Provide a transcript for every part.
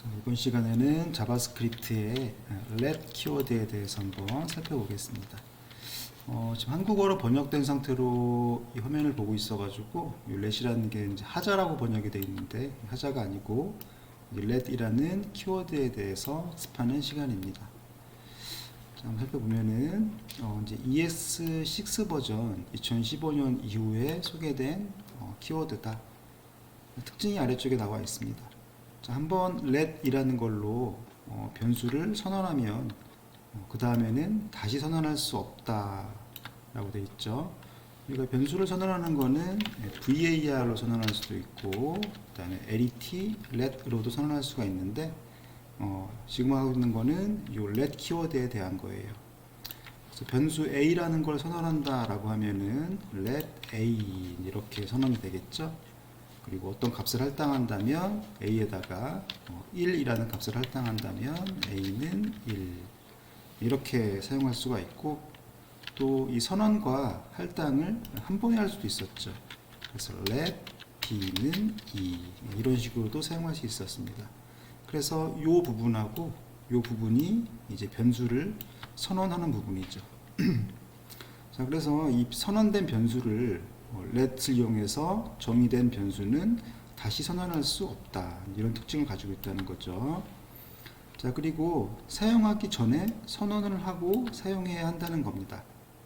자, 이번 시간에는 자바스크립트의 let 키워드에 대해서 한번 살펴보겠습니다. 어, 지금 한국어로 번역된 상태로 이 화면을 보고 있어가지고 이 let이라는 게 이제 하자라고 번역이 되어 있는데 하자가 아니고 이 let이라는 키워드에 대해서 습하는 시간입니다. 자, 한번 살펴보면은 어, 이제 ES6 버전 2015년 이후에 소개된 어, 키워드다. 특징이 아래쪽에 나와 있습니다. 자, 한번 let이라는 걸로 어, 변수를 선언하면 그 다음에는 다시 선언할 수 없다 라고 되어 있죠. 우리가 변수를 선언하는 거는 var로 선언할 수도 있고, 그 다음에 let, let로도 선언할 수가 있는데, 어, 지금 하고 있는 거는 이 let 키워드에 대한 거예요. 그래서 변수 a라는 걸 선언한다 라고 하면은 let a 이렇게 선언이 되겠죠. 그리고 어떤 값을 할당한다면 a에다가 1이라는 값을 할당한다면 a는 1 이렇게 사용할 수가 있고 또 이 선언과 할당을 한 번에 할 수도 있었죠. 그래서 let b는 2 이런 식으로도 사용할 수 있었습니다. 그래서 이 부분하고 이 부분이 이제 변수를 선언하는 부분이죠. 자, 그래서 이 선언된 변수를 어, let을 이용해서 정의된 변수는 다시 선언할 수 없다. 이런 특징을 가지고 있다는 거죠. 자, 그리고 사용하기 전에 선언을 하고 사용해야 한다는 겁니다.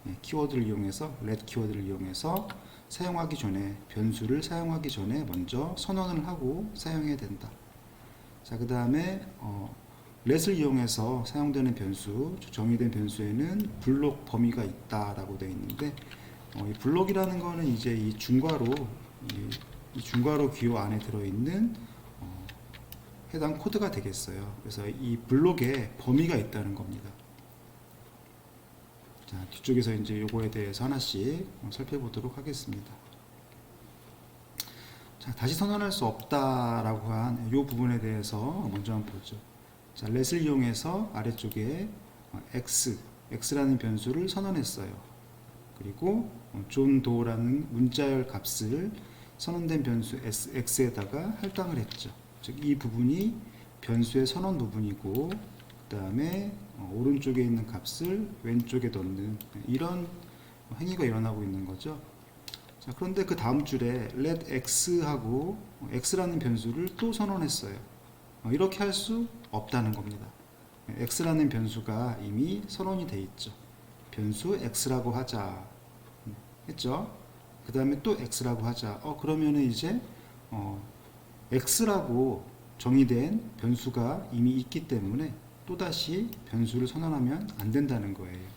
예, 키워드를 이용해서, let 키워드를 이용해서 사용하기 전에, 변수를 사용하기 전에 먼저 선언을 하고 사용해야 된다. 자, 그 다음에, 어, let을 이용해서 사용되는 변수, 정의된 변수에는 블록 범위가 있다라고 되어 있는데, 어, 이 블록이라는 거는 이제 이 중괄호 이, 이 중괄호 기호 안에 들어있는 어, 해당 코드가 되겠어요. 그래서 이 블록에 범위가 있다는 겁니다. 자 뒤쪽에서 이제 요거에 대해서 하나씩 어, 살펴보도록 하겠습니다. 자 다시 선언할 수 없다라고 한이 부분에 대해서 먼저 한번 보죠. 자 let을 이용해서 아래쪽에 어, x x라는 변수를 선언했어요. 그리고 존 도라는 문자열 값을 선언된 변수 x에다가 할당을 했죠. 즉 이 부분이 변수의 선언 부분이고 그 다음에 오른쪽에 있는 값을 왼쪽에 넣는 이런 행위가 일어나고 있는 거죠. 자, 그런데 그 다음 줄에 let x하고 x라는 변수를 또 선언했어요. 어, 이렇게 할 수 없다는 겁니다. x라는 변수가 이미 선언이 돼 있죠. 변수 x라고 하자 했죠. 그 다음에 또 x라고 하자. 어 그러면은 이제 어, x라고 정의된 변수가 이미 있기 때문에 또 다시 변수를 선언하면 안 된다는 거예요.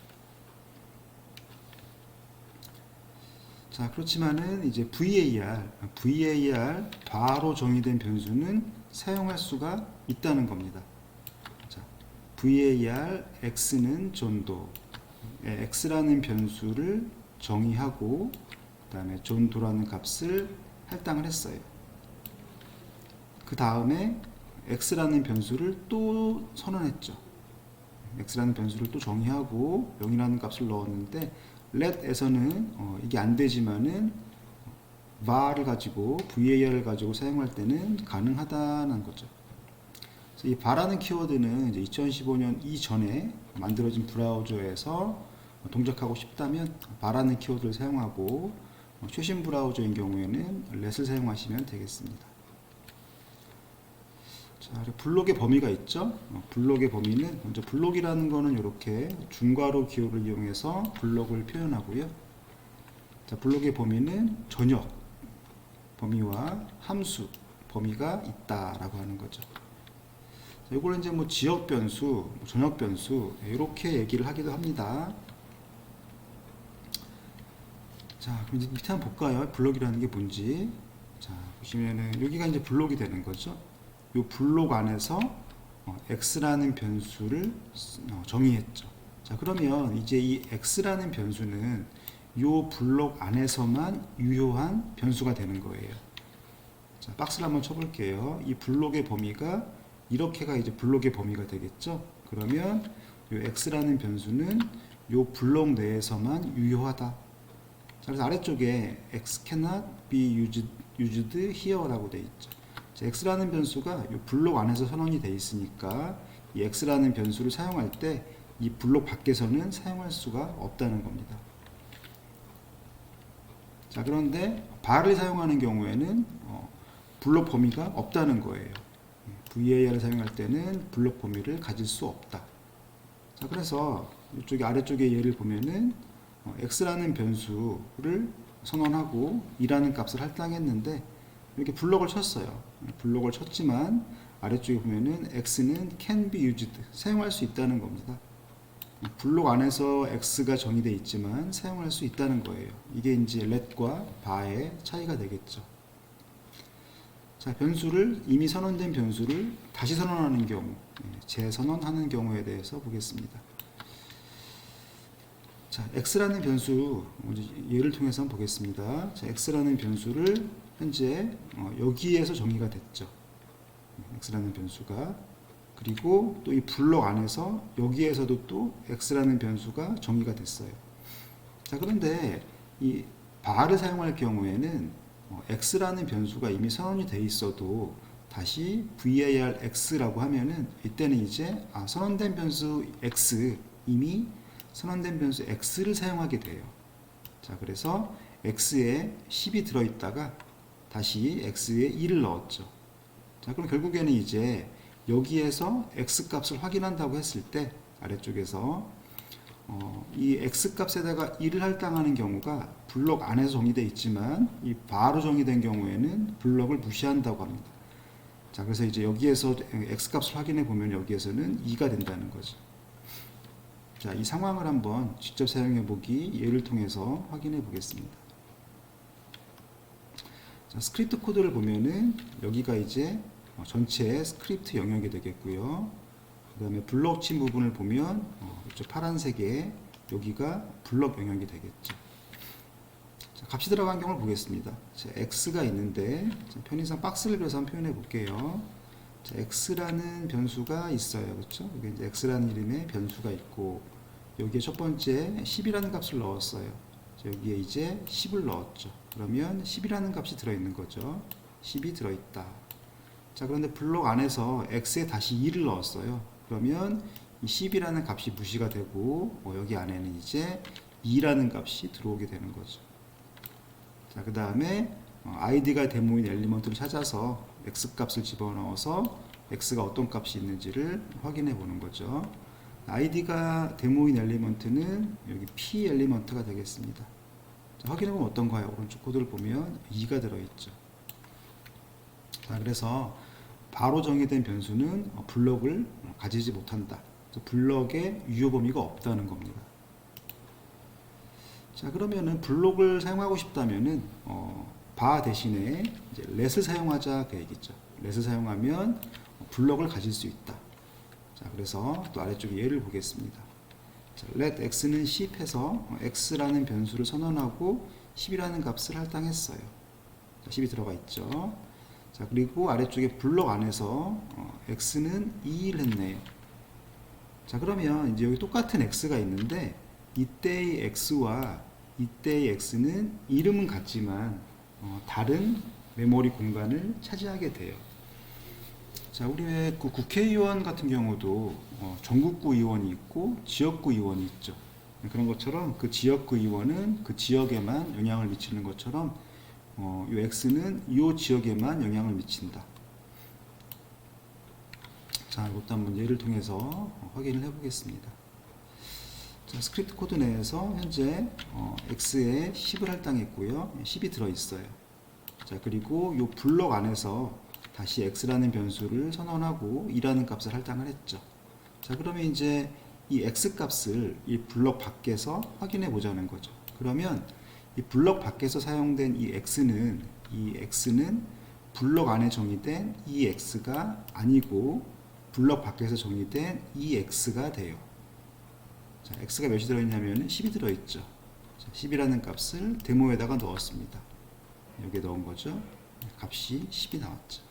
자 그렇지만은 이제 var var 바로 정의된 변수는 사용할 수가 있다는 겁니다. 자 var x는 예, x라는 변수를 정의하고 그 다음에 존도라는 값을 할당을 했어요. 그 다음에 x라는 변수를 또 선언했죠. x라는 변수를 또 정의하고 0이라는 값을 넣었는데 let에서는 어, 이게 안 되지만은 var을 가지고 var을 가지고 사용할 때는 가능하다는 거죠. 이 var라는 키워드는 이제 2015년 이전에 만들어진 브라우저에서 동작하고 싶다면 바라는 키워드를 사용하고 최신 브라우저인 경우에는 let을 사용하시면 되겠습니다. 자, 블록의 범위가 있죠. 어, 블록의 범위는 먼저 블록이라는 거는 이렇게 중괄호 기호를 이용해서 블록을 표현하고요. 자, 블록의 범위는 전역 범위와 함수 범위가 있다라고 하는 거죠. 이걸 이제 뭐 지역 변수, 전역 변수 이렇게 얘기를 하기도 합니다. 자, 그럼 이제 밑에 한번 볼까요? 블록이라는 게 뭔지. 자, 보시면은 여기가 이제 블록이 되는 거죠. 이 블록 안에서 어, x라는 변수를 어, 정의했죠. 자, 그러면 이제 이 x라는 변수는 이 블록 안에서만 유효한 변수가 되는 거예요. 자, 박스를 한번 쳐볼게요. 이 블록의 범위가 이렇게가 이제 블록의 범위가 되겠죠. 그러면 이 x라는 변수는 이 블록 내에서만 유효하다. 자, 그래서 아래쪽에 x cannot be used, here라고 되어 있죠. 자, x라는 변수가 이 블록 안에서 선언이 돼 있으니까 이 x라는 변수를 사용할 때 이 블록 밖에서는 사용할 수가 없다는 겁니다. 자 그런데 bar을 사용하는 경우에는 어, 블록 범위가 없다는 거예요. VAR을 사용할 때는 블록 범위를 가질 수 없다. 자 그래서 이쪽에 아래쪽에 예를 보면은 어, x라는 변수를 선언하고 2라는 값을 할당했는데 이렇게 블록을 쳤어요. 블록을 쳤지만 아래쪽에 보면은 x는 can be used 사용할 수 있다는 겁니다. 블록 안에서 x가 정의되어 있지만 사용할 수 있다는 거예요. 이게 이제 let과 bar의 차이가 되겠죠. 자, 변수를 이미 선언된 변수를 다시 선언하는 경우, 예, 재선언하는 경우에 대해서 보겠습니다. 자, x라는 변수 예를 통해서 한번 보겠습니다. 자, x라는 변수를 현재 어, 여기에서 정의가 됐죠. x라는 변수가 그리고 또 이 블록 안에서 여기에서도 또 x라는 변수가 정의가 됐어요. 자, 그런데 이 bar을 사용할 경우에는 어, x라는 변수가 이미 선언이 돼 있어도 다시 var x라고 하면은 이때는 이제 아, 선언된 변수 x 이미 선언된 변수 x를 사용하게 돼요. 자, 그래서 x에 10이 들어 있다가 다시 x에 1을 넣었죠. 자, 그럼 결국에는 이제 여기에서 x 값을 확인한다고 했을 때 아래쪽에서 어, 이 x 값에다가 1을 할당하는 경우가 블록 안에서 정의되어 있지만 이 바로 정의된 경우에는 블록을 무시한다고 합니다. 자, 그래서 이제 여기에서 x 값을 확인해 보면 여기에서는 2가 된다는 거죠. 자, 이 상황을 한번 직접 사용해 보기 예를 통해서 확인해 보겠습니다. 자, 스크립트 코드를 보면은 여기가 이제 어, 전체 스크립트 영역이 되겠고요. 그 다음에 블록 친 부분을 보면 어, 이쪽 파란색에 여기가 블록 영역이 되겠죠. 자, 값이 들어간 경우를 보겠습니다. 자, x가 있는데 자, 편의상 박스를 그려서 한번 표현해 볼게요. 자, x라는 변수가 있어요. 그렇죠? 여기 이제 x라는 이름의 변수가 있고 여기에 첫 번째 10이라는 값을 넣었어요. 자, 여기에 이제 10을 넣었죠. 그러면 10이라는 값이 들어 있는 거죠. 10이 들어 있다. 자, 그런데 블록 안에서 x에 다시 2를 넣었어요. 그러면 이 10이라는 값이 무시가 되고 어, 여기 안에는 이제 2라는 값이 들어오게 되는 거죠. 자, 그 다음에 어, id가 데모인 엘리먼트를 찾아서 x 값을 집어넣어서 x가 어떤 값이 있는지를 확인해 보는 거죠. id가 데모인 엘리먼트는 여기 p 엘리먼트가 되겠습니다. 자, 확인해 보면 어떤가요? 오른쪽 코드를 보면 2가 들어있죠. 자, 그래서 바로 정의된 변수는 어, 블럭을 가지지 못한다. 블럭에 유효 범위가 없다는 겁니다. 자 그러면은 블록을 사용하고 싶다면은 어, 바 대신에 이제 let을 사용하자 그 얘기죠. let을 사용하면 블록을 가질 수 있다. 자 그래서 또 아래쪽에 예를 보겠습니다. 자, let x는 10 해서 어, x라는 변수를 선언하고 10이라는 값을 할당했어요. 자, 10이 들어가 있죠. 자 그리고 아래쪽에 블록 안에서 어, x는 2를 했네요. 자 그러면 이제 여기 똑같은 x가 있는데 이때의 x와 이때의 x는 이름은 같지만 어, 다른 메모리 공간을 차지하게 돼요. 자 우리 그 국회의원 같은 경우도 어, 전국구 의원이 있고 지역구 의원이 있죠. 그런 것처럼 그 지역구 의원은 그 지역에만 영향을 미치는 것처럼 어, 이 x는 이 지역에만 영향을 미친다. 자, 이것도 한번 예를 통해서 확인을 해보겠습니다. 자, 스크립트 코드 내에서 현재 어, x에 10을 할당했고요. 10이 들어있어요. 자, 그리고 이 블록 안에서 다시 x라는 변수를 선언하고 2라는 값을 할당을 했죠. 자, 그러면 이제 이 x 값을 이 블록 밖에서 확인해 보자는 거죠. 그러면 이 블록 밖에서 사용된 이 x는 이 x는 블록 안에 정의된 이 x가 아니고 블록 밖에서 정의된 이 x가 돼요. 자, x가 몇이 들어있냐면 10이 들어있죠. 자, 10이라는 값을 데모에다가 넣었습니다. 여기에 넣은 거죠. 값이 10이 나왔죠.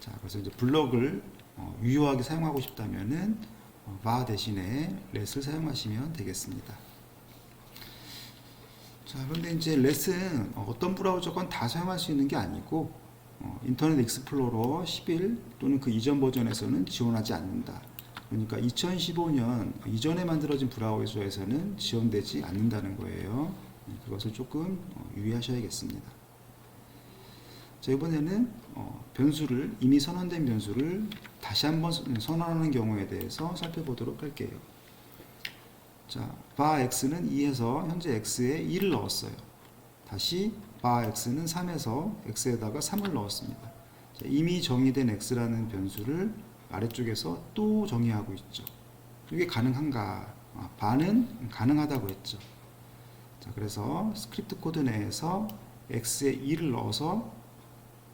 자, 그래서 이제 블록을 어, 유효하게 사용하고 싶다면은 어, 바 대신에 let을 사용하시면 되겠습니다. 자, 그런데 이제 let은 어떤 브라우저 건 다 사용할 수 있는 게 아니고 어, 인터넷 익스플로러 11 또는 그 이전 버전에서는 지원하지 않는다. 그러니까 2015년 이전에 만들어진 브라우저에서는 지원되지 않는다는 거예요. 네, 그것을 조금 어, 유의하셔야겠습니다. 자, 이번에는 어, 변수를 이미 선언된 변수를 다시 한번 선- 선언하는 경우에 대해서 살펴보도록 할게요. 자, 바 x는 2에서 현재 x에 2를 넣었어요. 다시 바 x는 3에서 x에다가 3을 넣었습니다. 자, 이미 정의된 x라는 변수를 아래쪽에서 또 정의하고 있죠. 이게 가능한가? 아, 바는 가능하다고 했죠. 자, 그래서 스크립트 코드 내에서 x에 2를 넣어서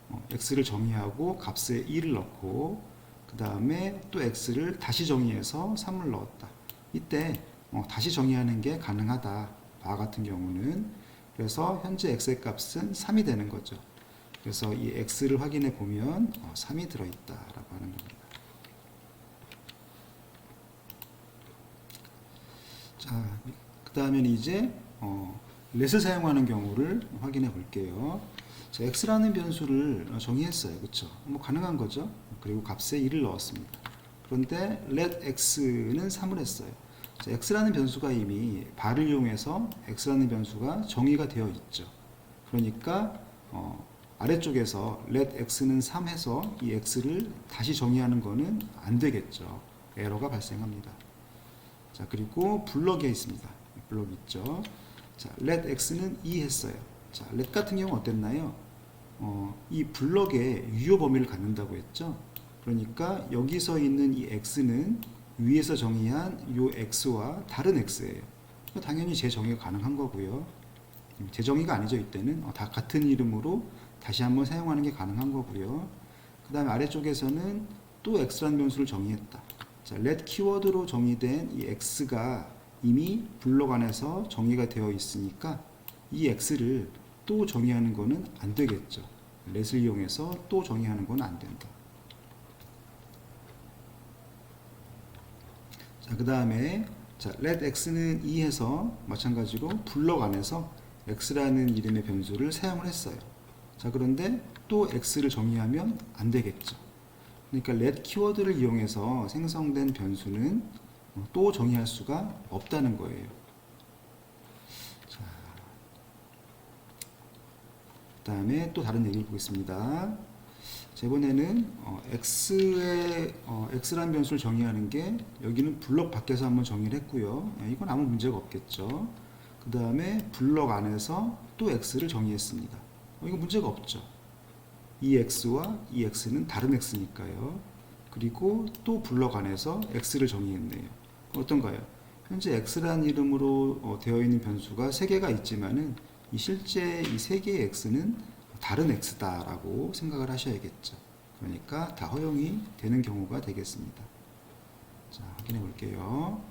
어, x를 정의하고 값에 2를 넣고 그 다음에 또 x를 다시 정의해서 3을 넣었다. 이때 어, 다시 정의하는 게 가능하다. 바 같은 경우는 그래서 현재 x의 값은 3이 되는 거죠. 그래서 이 x를 확인해 보면 어, 3이 들어있다라고 하는 겁니다. 자, 그 다음에 이제 어, let을 사용하는 경우를 확인해 볼게요. 자, x라는 변수를 정의했어요. 그렇죠? 뭐 가능한 거죠. 그리고 값에 1을 넣었습니다. 그런데 let x는 3을 했어요. 자, x라는 변수가 이미 발을 이용해서 x라는 변수가 정의가 되어 있죠. 그러니까 어, 아래쪽에서 let x는 3 해서 이 x를 다시 정의하는 거는 안 되겠죠. 에러가 발생합니다. 자, 그리고 블럭에 있습니다. 블럭 있죠. 자, let x는 2 했어요. 자, let 같은 경우 어땠나요? 어, 이 블럭에 유효 범위를 갖는다고 했죠. 그러니까 여기서 있는 이 x는 위에서 정의한 요 x와 다른 x예요. 당연히 재정의가 가능한 거고요. 음, 재정의가 아니죠. 이때는 어, 다 같은 이름으로 다시 한번 사용하는 게 가능한 거고요. 그 다음에 아래쪽에서는 또 x라는 변수를 정의했다. 자, let 키워드로 정의된 이 x가 이미 블록 안에서 정의가 되어 있으니까 이 x를 또 정의하는 거는 안 되겠죠. let을 이용해서 또 정의하는 건 안 된다. 자, 그 다음에 자, let x는 2 해서 마찬가지로 블럭 안에서 x라는 이름의 변수를 사용을 했어요. 자, 그런데 또 x를 정의하면 안 되겠죠. 그러니까 let 키워드를 이용해서 생성된 변수는 어, 또 정의할 수가 없다는 거예요. 자, 그다음에 또 다른 얘기를 보겠습니다. 자, 이번에는 어, x의 어, x라는 변수를 정의하는 게 여기는 블럭 밖에서 한번 정의를 했고요. 예, 이건 아무 문제가 없겠죠. 그 다음에 블럭 안에서 또 x를 정의했습니다. 어, 이거 문제가 없죠. 이 x와 이 x는 다른 x니까요. 그리고 또 블럭 안에서 x를 정의했네요. 어떤가요? 현재 x라는 이름으로 어, 되어 있는 변수가 세 개가 있지만은 이 실제 이세 개의 x는 다른 x다라고 생각을 하셔야겠죠. 그러니까 다 허용이 되는 경우가 되겠습니다. 자, 확인해 볼게요.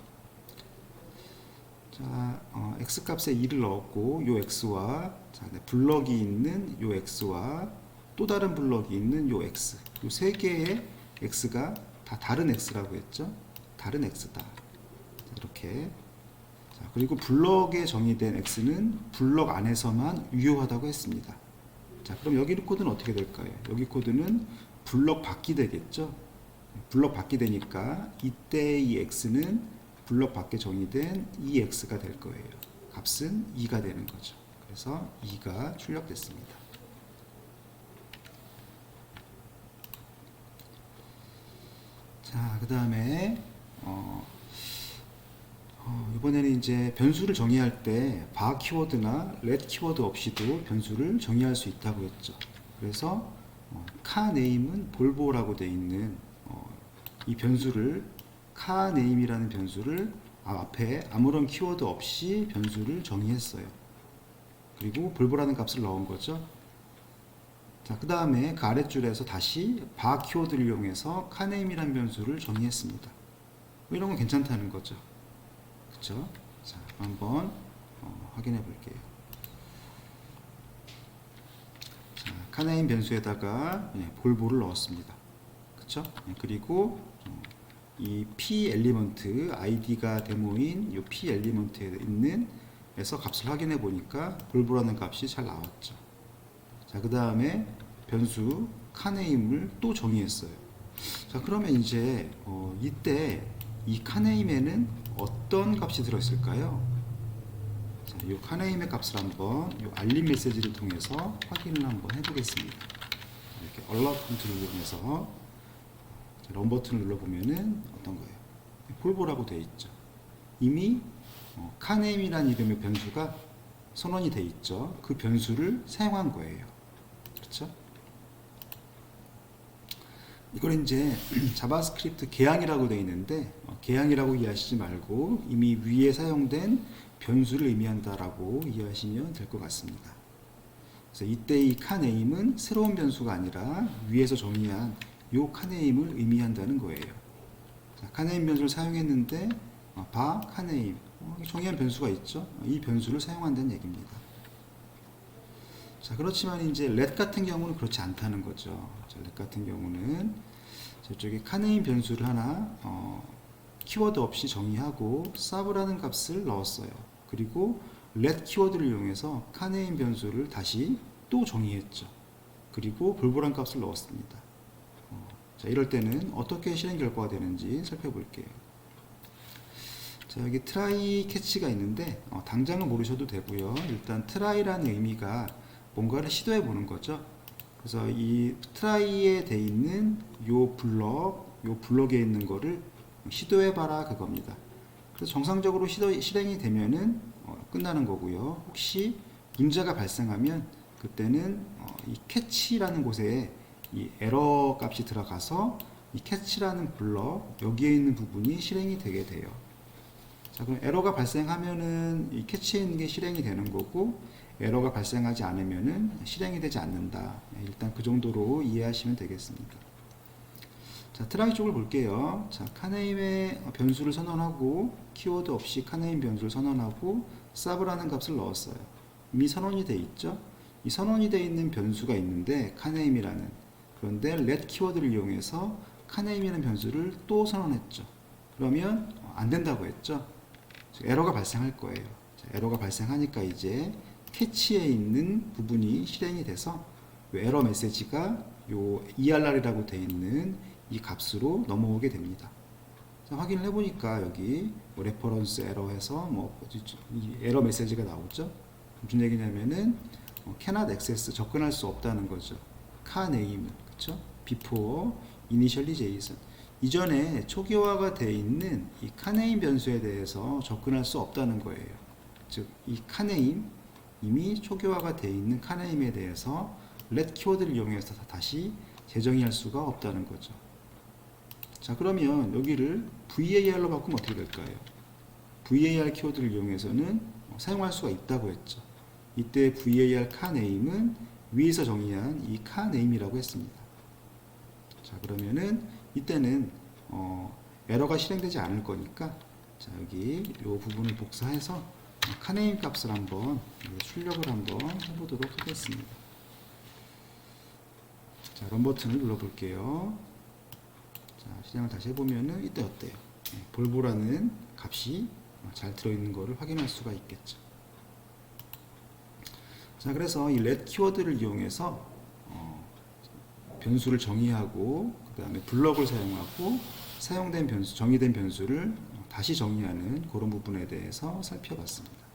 자, 어, x 값에 2를 넣었고 요 x와 자, 네, 블럭이 있는 요 x와 또 다른 블럭이 있는 요 x 요 세 개의 x가 다 다른 x라고 했죠. 다른 x다. 자, 이렇게 자, 그리고 블럭에 정의된 x는 블럭 안에서만 유효하다고 했습니다. 자, 그럼 여기 코드는 어떻게 될까요? 여기 코드는 블럭 밖이 되겠죠? 블럭 밖이 되니까 이때 이 x는 블럭 밖에 정의된 이 x가 될 거예요. 값은 2가 되는 거죠. 그래서 2가 출력됐습니다. 자, 그 다음에 어, 어, 이번에는 이제 변수를 정의할 때 바 키워드나 let 키워드 없이도 변수를 정의할 수 있다고 했죠. 그래서 어, 카 네임은 볼보라고 되어 있는 어, 이 변수를 카 네임이라는 변수를 앞에 아무런 키워드 없이 변수를 정의했어요. 그리고 볼보라는 값을 넣은 거죠. 자, 그 다음에 그 아랫줄에서 다시 바 키워드를 이용해서 카네임이라는 변수를 정의했습니다. 뭐 이런 건 괜찮다는 거죠. 그쵸? 자, 한번 어, 확인해 볼게요. 자, 카네임 변수에다가 예, 볼보를 넣었습니다. 그쵸? 예, 그리고 어, 이 p 엘리먼트 id가 데모인 이 p 엘리먼트에 있는 에서 값을 확인해 보니까 볼보라는 값이 잘 나왔죠. 자, 그 다음에 변수 카네임을 또 정의했어요. 자 그러면 이제 어, 이때 이 카네임에는 어떤 값이 들어있을까요? 자, 이 카네임의 값을 한번 이 알림 메시지를 통해서 확인을 한번 해보겠습니다. 이렇게 얼럿 버튼을 이용해서 자, 런 버튼을 눌러보면은 어떤 거예요? 폴보라고 되어 있죠. 이미 어, 카네임이라는 이름의 변수가 선언이 되어 있죠. 그 변수를 사용한 거예요. 그렇죠? 이걸 이제 자바스크립트 개양이라고 되어 있는데 어, 개양이라고 이해하시지 말고 이미 위에 사용된 변수를 의미한다라고 이해하시면 될 것 같습니다. 그래서 이때 이 카네임은 새로운 변수가 아니라 위에서 정의한 요 카네임을 의미한다는 거예요. 자, 카네임 변수를 사용했는데 어, 바 카네임 어, 정의한 변수가 있죠. 이 변수를 사용한다는 얘기입니다. 자 그렇지만 이제 let 같은 경우는 그렇지 않다는 거죠. 자, let 같은 경우는 저쪽에 카네임 변수를 하나 어, 키워드 없이 정의하고 sub라는 값을 넣었어요. 그리고 let 키워드를 이용해서 카네임 변수를 다시 또 정의했죠. 그리고 볼보란 값을 넣었습니다. 어, 자 이럴 때는 어떻게 실행 결과가 되는지 살펴볼게요. 자 여기 try 캐치가 있는데 어, 당장은 모르셔도 되고요. 일단 try라는 의미가 뭔가를 시도해 보는 거죠. 그래서 이 try에 돼 있는 요 블럭, 요 블럭에 있는 거를 시도해 봐라 그겁니다. 그래서 정상적으로 시도, 실행이 되면은 어, 끝나는 거고요. 혹시 문제가 발생하면 그때는 어, 이 캐치라는 곳에 이 에러 값이 들어가서 이 캐치라는 블럭 여기에 있는 부분이 실행이 되게 돼요. 자, 그럼 에러가 발생하면은 이 캐치에 있는 게 실행이 되는 거고 에러가 발생하지 않으면은 실행이 되지 않는다. 네, 일단 그 정도로 이해하시면 되겠습니다. 자, 트라이 쪽을 볼게요. 자, 카네임의 변수를 선언하고 키워드 없이 카네임 변수를 선언하고 서브라는 값을 넣었어요. 이미 선언이 돼 있죠. 이 선언이 돼 있는 변수가 있는데 카네임이라는 그런데 let 키워드를 이용해서 카네임이라는 변수를 또 선언했죠. 그러면 어, 안 된다고 했죠. 즉, 에러가 발생할 거예요. 자, 에러가 발생하니까 이제 캐치에 있는 부분이 실행이 돼서 요 에러 메시지가 요 ERR이라고 되어 있는 이 값으로 넘어오게 됩니다. 자, 확인을 해보니까 여기 뭐 레퍼런스 에러 해서 뭐이 에러 메시지가 나오죠. 무슨 얘기냐면은 어, cannot access 접근할 수 없다는 거죠. 카 네임은 그렇죠? before initialization 이전에 초기화가 되어 있는 이 카네임 변수에 대해서 접근할 수 없다는 거예요. 즉 이 카네임 이미 초기화가 되어 있는 카네임에 대해서 let 키워드를 이용해서 다- 다시 재정의할 수가 없다는 거죠. 자 그러면 여기를 VAR로 바꾸면 어떻게 될까요? VAR 키워드를 이용해서는 어, 사용할 수가 있다고 했죠. 이때 VAR 카네임은 위에서 정의한 이 카네임이라고 했습니다. 자 그러면은 이때는 어, 에러가 실행되지 않을 거니까 자 여기 이 부분을 복사해서 어, 카네임 값을 한번 출력을 한번 해보도록 하겠습니다. 자, 런 버튼을 눌러볼게요. 자, 실행을 다시 해보면은 이때 어때요? 네, 볼보라는 값이 어, 잘 들어있는 것을 확인할 수가 있겠죠. 자, 그래서 이 let 키워드를 이용해서 어, 변수를 정의하고 그 다음에 블럭을 사용하고 사용된 변수, 정의된 변수를 다시 정의하는 그런 부분에 대해서 살펴봤습니다.